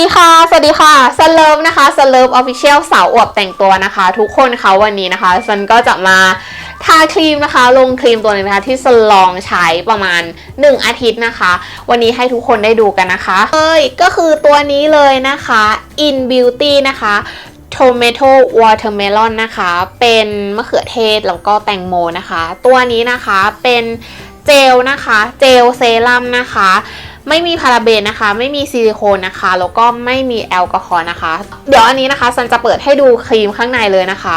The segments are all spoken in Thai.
ดีค่ะ สวัสดีค่ะสเลิฟนะคะสเลิฟออฟฟิเชียลสาวอวบแต่งตัวนะคะ ทุกคนคะวันนี้นะคะซันก็จะมาทาครีมนะคะ ลงครีมตัวนึงนะคะที่ซันลองใช้ประมาณ 1 อาทิตย์นะคะ วันนี้ให้ทุกคนได้ดูกันนะคะเอ้ยก็คือตัวนี้เลยนะคะ In Beauty นะคะ Tomato Watermelon นะคะ เป็นมะเขือเทศแล้วก็แตงโมนะคะ ตัวนี้นะคะเป็นเจลนะคะ เจลเซรั่มนะคะ ไม่มีพาราเบนนะคะ ไม่มีซิลิโคนนะคะ แล้วก็ไม่มีแอลกอฮอล์นะคะ เดี๋ยวอันนี้นะคะซันจะเปิดให้ดูครีมข้างในเลยนะคะ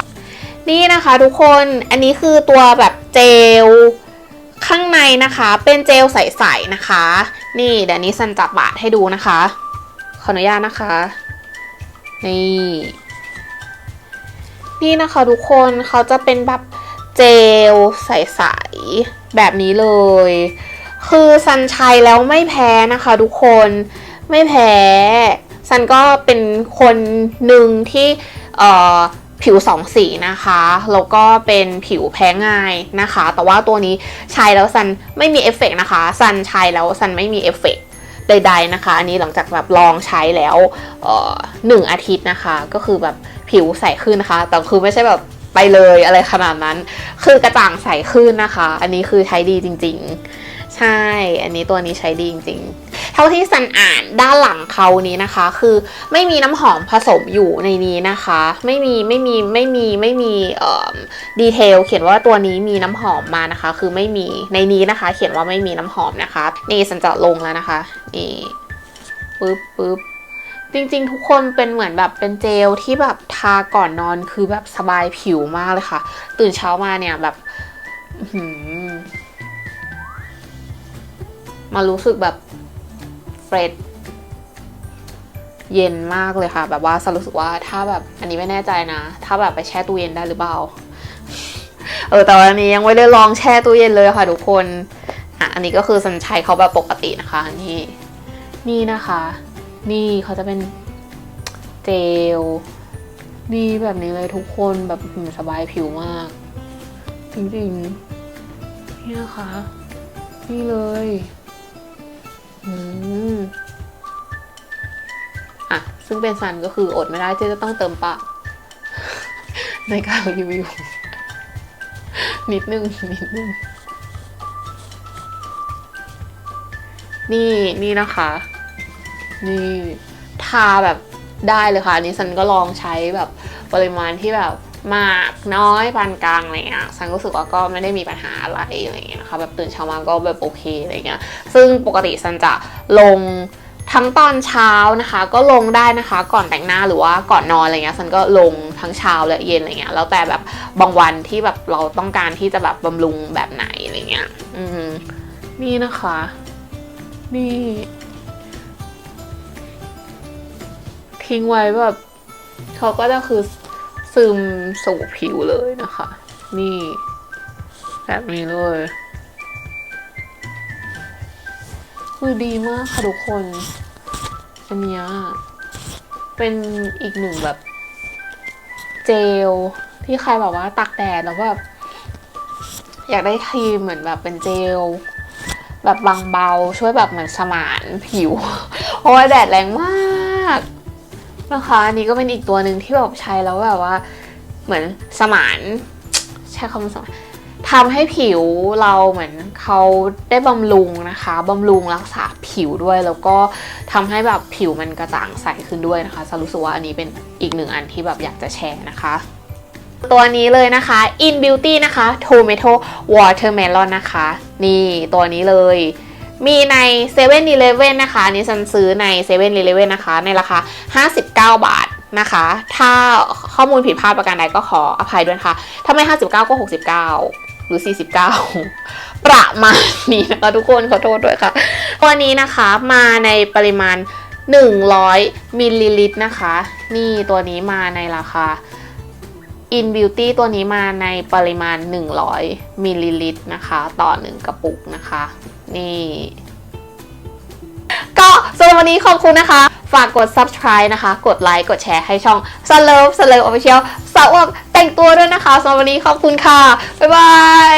นี่นะคะทุกคนอันนี้คือตัวแบบเจลข้างในนะคะ เป็นเจลใสๆนะคะ นี่เดี๋ยวนี้ซันจับบาดให้ดูนะคะ ขออนุญาตนะคะ นี่นี่นะคะทุกคนเขาจะเป็นแบบเจลใสๆแบบนี้เลย คือซันใช้แล้วไม่แพ้นะคะทุกคนไม่แพ้ซันก็เป็นคนหนึ่งที่เอ่อผิวสองสีนะคะแล้วก็เป็นผิวแพ้ง่ายนะคะ แต่ว่าตัวนี้ใช้แล้วซันไม่มีเอฟเฟกต์นะคะซันใช้แล้วซันไม่มีเอฟเฟกต์ใดๆนะคะ อันนี้หลังจากแบบลองใช้แล้วหนึ่งอาทิตย์นะคะ ก็คือแบบผิวใสขึ้นนะคะ แต่คือไม่ใช่แบบไปเลยอะไรขนาดนั้น คือกระจ่างใสขึ้นนะคะ อันนี้คือใช้ดีจริง ๆ ใช่ อันนี้ตัวนี้ใช้ดีจริงๆ เท่าที่สันอ่านด้านหลังเขานี้นะคะ คือไม่มีน้ำหอมผสมอยู่ในนี้นะคะ ไม่มีไม่มีไม่มีไม่มีเอ่อดีเทลเขียนว่าตัวนี้มีน้ำหอมมานะคะ คือไม่มีในนี้นะคะ เขียนว่าไม่มีน้ำหอมนะคะ นี่สันจะลงแล้วนะคะนี่ปึ๊บปึ๊บจริงๆ ทุกคนเป็นเหมือนแบบเป็นเจลที่แบบทาก่อนนอนคือแบบสบายผิวมากเลยค่ะ ตื่นเช้ามาเนี่ยแบบ มารู้สึกแบบเฟรชเย็นมากเลยค่ะ แบบว่าสรู้สึกว่าถ้าแบบอันนี้ไม่แน่ใจนะ ถ้าแบบไปแช่ตู้เย็นได้หรือเปล่า เออแต่วันนี้ยังไม่ได้ลองแช่ตู้เย็นเลยค่ะทุกคนอะอันนี้ก็คือสันใช้เขาแบบปกตินะคะนี่นี่นะคะ นี่เขาจะเป็นเจลนี่แบบนี้เลยทุกคนแบบสบายผิวมาก จริงๆ นี่นะคะ นี่เลย ซึ่งเป็นซันก็คืออดไม่ได้ที่จะต้องเติมปากในการรีวิว นิดนึง นิดนึง นี่นี่นะคะ นี่ทาแบบได้เลยค่ะอันนี้ซันก็ลองใช้แบบปริมาณที่แบบมากน้อยปานกลางอะไรเงี้ยซันก็รู้สึกว่าก็ไม่ได้มีปัญหาอะไรอะไรเงี้ยนะคะแบบตื่นเช้ามาก็แบบโอเคอะไรเงี้ย ซึ่งปกติซันจะลง ทั้งตอนเช้านะคะ ก็ลงได้นะคะ ก่อนแต่งหน้าหรือว่าก่อนนอนอะไรเงี้ยซันก็ลงทั้งเช้าและเย็นอะไรเงี้ยแล้วแต่แบบบางวันที่แบบเราต้องการที่จะแบบบำรุงแบบไหนอะไรเงี้ยอืมนี่นะคะ นี่ทิ้งไว้แบบเขาก็จะคือซึมสู่ผิวเลยนะคะ นี่ แบบนี้เลยคือดีมากค่ะทุกคน อันเนี้ยเป็นอีกหนึ่งแบบ เจลที่ใครแบบว่าตักแดดแล้วแบบอยากได้ครีมเหมือนแบบเป็นเจล แบบบางเบาช่วยแบบเหมือนสมานผิว เพราะว่าแดดแรงมากนะคะอันนี้ก็เป็นอีกตัวหนึ่งที่แบบใช้แล้วแบบว่า เหมือนสมานใช้คำสมาน ทำให้ผิวเราเหมือนเขาได้บำรุงนะคะบำรุงรักษาผิวด้วย แล้วก็ทำให้แบบผิวมันกระจ่างใสขึ้นด้วยนะคะจะรู้สึกว่าอันนี้เป็นอีกหนึ่งอันที่แบบอยากจะแชร์นะคะตัวนี้เลยนะคะ In Beauty นะคะ Tomato Watermelon นะคะ นี่ตัวนี้เลย มีใน7 e เ e ่ e อนะคะอันนี้ฉันซื้อใน7 e เ e ่ e นะคะ ในราคา 59 บาทนะคะ ถ้าข้อมูลผิดพลาดประการใดก็ขออภัยด้วยนะคะถ้าไม่ 59 ก็ 69 หรือ 49 ประมาณนี้นะคะทุกคนขอโทษด้วยค่ะตัวนี้นะคะมาในปริมาณ 100 มิลลิลิตรนะคะ นี่ตัวนี้มาในราคา In Beauty ตัวนี้มาในปริมาณ 100 มิลลิลิตรนะคะ ต่อ 1 กระปุกนะคะ นี่ำหรับวันนี้ขอบคุณนะคะ ฝากกด subscribe นะคะ กดไลค์ กดแชร์ให้ช่อง s u n Love s u n Love Official สาวอวบแต่งตัวด้วยนะคะสำหรับวันนี้ขอบคุณค่ะ บ๊ายบาย